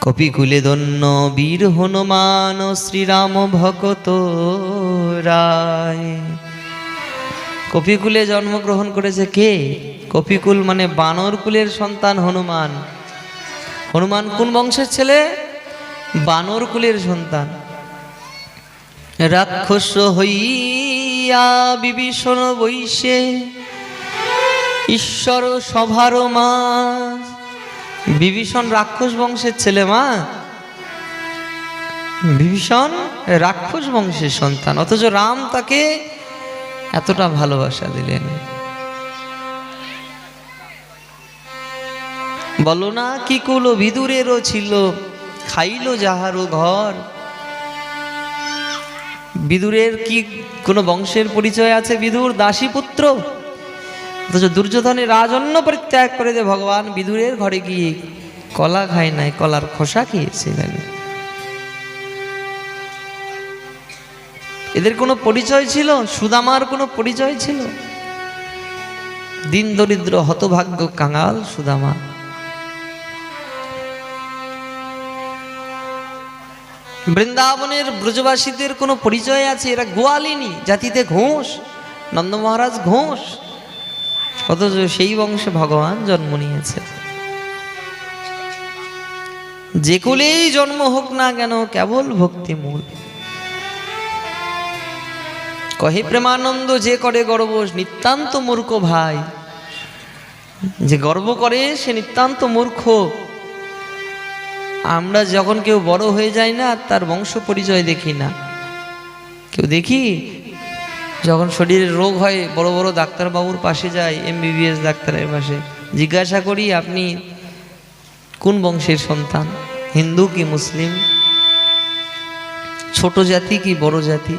কপিকুলে দন্য বীর হনুমান শ্রীরাম ভকত রায়। কপিকুলে জন্মগ্রহণ করেছে কে? কপিকুল মানে বানর কুলের সন্তান হনুমান। হনুমান কোন বংশের ছেলে? বানর কুলের সন্তান। রাক্ষস হইয়া বিভীষণ বৈশে ঈশ্বর সভার মা বিভীষণ রাক্ষস বংশের ছেলে মা? বিভীষণ রাক্ষস বংশের সন্তান। অথচ রাম তাকে এতটা ভালোবাসা দিলেন। বলো না কি কুল বিদুরেরও ছিল, খাইল যাহারও ঘর। বিদুরের কি কোনো বংশের পরিচয় আছে বিদুর? দাসী পুত্র অথচ দুর্যোধনের রাজন্য পরিত্যাগ করে যে ভগবান, বিদুরের ঘরে গিয়ে কলা খায় নাই, কলার খোসা খেয়েছিলেন এদের কোনো পরিচয় ছিল? সুদামার কোনো পরিচয় ছিল? দিন দরিদ্র হতভাগ্য কাঙাল সুদামা। বৃন্দাবনের ব্রজবাসীদের কোনো পরিচয় আছে? এরা গোয়ালিনী, জাতিতে ঘোষ, নন্দ মহারাজ ঘোষ। অথচ সেই বংশে ভগবান জন্ম নিয়েছে। যে কুলেই জন্ম হোক না কেন, কেবল ভক্তিমূল কহে প্রেমানন্দ, যে করে গর্ব নিতান্ত মূর্খ ভাই। যে গর্ব করে, সে নিতান্ত মূর্খ। আমরা যখন কেউ বড় হয়ে যায় না, তার বংশ পরিচয় দেখি না। কেউ দেখি যখন শরীরে রোগ হয়, বড় বড় ডাক্তারবাবুর পাশে যাই এমবিবিএস ডাক্তারের পাশে। জিজ্ঞাসা করি, আপনি কোন বংশের সন্তান? হিন্দু কি মুসলিম? ছোট জাতি কি বড় জাতি?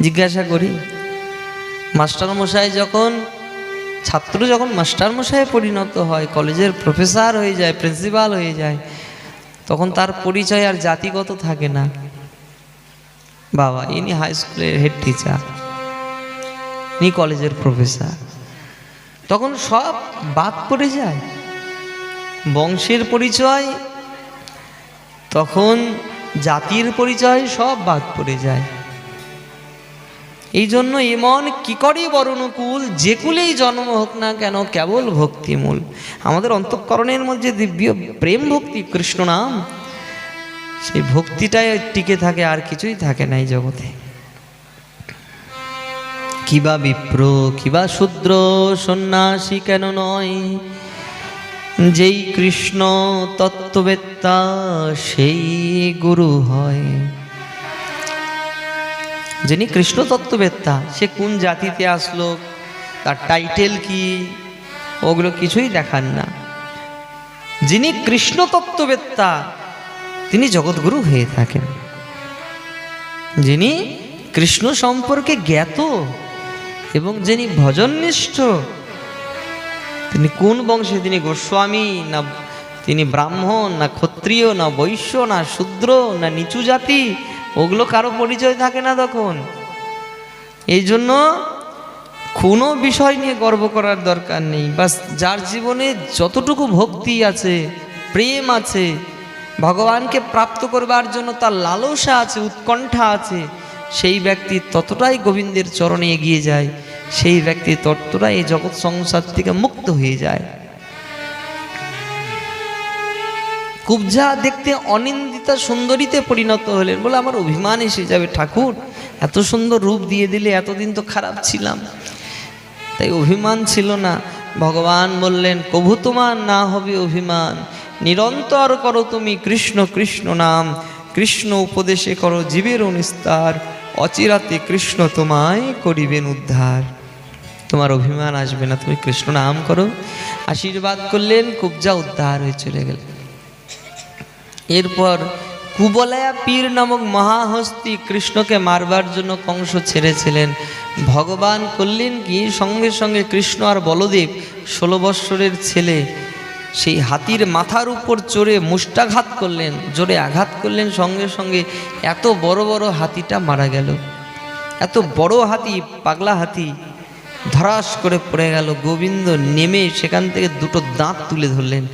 জিজ্ঞাসা করি। মাস্টারমশাই যখন, ছাত্র যখন মাস্টারমশাই পরিণত হয়, কলেজের প্রফেসর হয়ে যায়, প্রিন্সিপাল হয়ে যায়, তখন তার পরিচয় আর জাতিগত থাকে না। বাবা, ইনি হাই স্কুলের হেড টিচার ইনি কলেজের প্রফেসর তখন সব বাদ পড়ে যায়। বংশের পরিচয়, তখন জাতির পরিচয় সব বাদ পড়ে যায়। এই জন্য এমন কি করে বরণকুল, যে কুলেই জন্ম হোক না কেন, কেবল ভক্তিমূল। আমাদের অন্তঃকরণের মধ্যে দিব্য প্রেম ভক্তি, কৃষ্ণ নাম। সেই ভক্তিটাই টিকে থাকে, আর কিছুই থাকে না এই জগতে। কিবা বিপ্র কিবা শূদ্র সন্ন্যাসী কেন নয়? যেই কৃষ্ণ তত্ত্ববেত্তা, সেই গুরু হয়। যিনি কৃষ্ণ তত্ত্ববেত্তা, সে কোন জাতিতে আসলো, তার টাইটেল কি, ওগুলো কিছুই দেখান না। যিনি কৃষ্ণ তত্ত্ববেত্তা তিনি জগৎগুরু হয়ে থাকেন। যিনি কৃষ্ণ সম্পর্কে জ্ঞাত এবং যিনি ভজননিষ্ঠ, তিনি কোন বংশে? তিনি গোস্বামী না, তিনি ব্রাহ্মণ না ক্ষত্রিয়, না বৈশ্য, না শূদ্র, না নিচু জাতি? ওগুলো কারও পরিচয় থাকে না তখন। এই জন্য কোনো বিষয় নিয়ে গর্ব করার দরকার নেই। বাস যার জীবনে যতটুকু ভক্তি আছে, প্রেম আছে ভগবানকে প্রাপ্ত করবার জন্য তার লালসা আছে, উৎকণ্ঠা আছে। সেই ব্যক্তি ততটাই গোবিন্দের চরণে এগিয়ে যায়, সেই ব্যক্তি ততটাই এই জগৎ সংসার থেকে মুক্ত হয়ে যায়। কুবজা দেখতে অনিন্দিতা সুন্দরীতে পরিণত হলেন বলে আমার অভিমান এসে যাবে, ঠাকুর। এত সুন্দর রূপ দিয়ে দিলে এতদিন তো খারাপ ছিলাম। তাই অভিমান ছিল না। ভগবান বললেন, কভু তোমার না হবে অভিমান। নিরন্তর করো তুমি কৃষ্ণ কৃষ্ণ নাম। কৃষ্ণ উপদেশে করো জীবের নিস্তার। অচিরাতে কৃষ্ণ তোমায় করিবেন উদ্ধার। তোমার অভিমান আসবে না, তুমি কৃষ্ণ নাম করো। আশীর্বাদ করলেন, কুবজা উদ্ধার হয়ে চলে গেলেন। এরপর কুবলায়া পীর নামক মহাহস্তি কৃষ্ণকে মারবার জন্য কংস ছেড়েছিলেন। ভগবান করলেন কি? সঙ্গে সঙ্গে কৃষ্ণ আর বলদেব, ষোলো বৎসরের ছেলে, সেই হাতির মাথার উপর চড়ে মুষ্টাঘাত করলেন, জোরে আঘাত করলেন, সঙ্গে সঙ্গে এত বড় বড় হাতিটা মারা গেল। এত বড় হাতি, পাগলা হাতি, ধরাস করে পড়ে গেল। গোবিন্দ নেমে সেখান থেকে দুটো দাঁত তুলে ধরলেন।